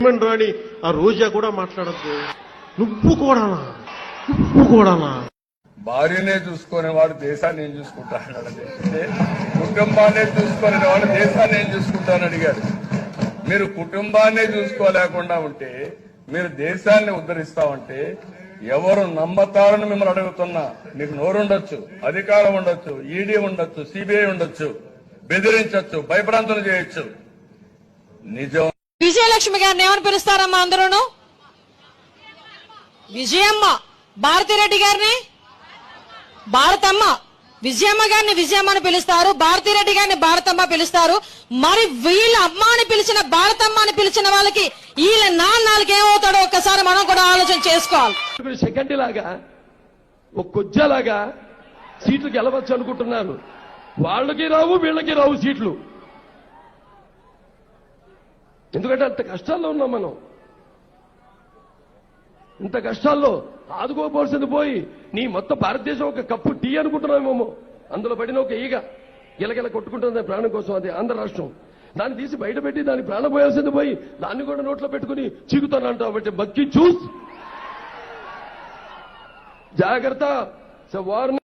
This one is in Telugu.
చైర్మన్ రాణి? ఆ రోజా కూడా మాట్లాడద్దు. నువ్వు కూడానా నువ్వు కూడానా భార్యనే చూసుకునే వాడు దేశాన్ని ఏం చూసుకుంటాను అంటే కుటుంబాన్నే చూసుకునే వాడు దేశాన్ని ఏం చూసుకుంటానని అడిగారు మీరు కుటుంబాన్నే చూసుకోలేకుండా ఉంటే మీరు దేశాన్ని ఉద్ధరిస్తామంటే ఎవరు నమ్మతారని మిమ్మల్ని అడుగుతున్నా. మీకు నోరుండొచ్చు అధికారం ఉండొచ్చు ఈడీ ఉండొచ్చు సిబిఐ ఉండొచ్చు బెదిరించొచ్చు భయప్రాంతం చేయొచ్చు. నిజం విజయలక్ష్మి గారిని ఏమని పిలుస్తారమ్మా అందరూను? విజయమ్మ. భారతిరెడ్డి గారిని? భారతమ్మ. విజయమ్మ గారిని విజయమ్మ అని పిలుస్తారు. భారతిరెడ్డి గారిని భారతమ్మ పిలుస్తారు. మరి వీళ్ళ అమ్మ అని పిలిచిన భారతమ్మ అని పిలిచిన వాళ్ళకి వీళ్ళ నాన్నలకి ఏమవుతాడో ఒక్కసారి మనం కూడా ఆలోచన చేసుకోవాలి. సెకండ్ లాగా ఒక కొజ్జలాగా సీట్లు గెలవచ్చు అనుకుంటున్నారు. వాళ్ళకి రావు వీళ్ళకి రావు సీట్లు. ఎందుకంటే అంత కష్టాల్లో ఉన్నాం మనం. ఇంత కష్టాల్లో ఆదుకోపోవాల్సింది పోయి నీ మొత్తం భారతదేశం ఒక కప్పు టీ అనుకుంటున్నామేమో అందులో పడిన ఒక ఈగ. గిలగిల కొట్టుకుంటుంది ప్రాణం కోసం అది ఆంధ్ర రాష్ట్రం. దాన్ని తీసి బయట పెట్టి దాని ప్రాణం పోయాల్సింది పోయి దాన్ని కూడా నోట్లో పెట్టుకుని చీకుతానంటావు కాబట్టి బక్కి చూస్. జాగ్రత్త. వార్నింగ్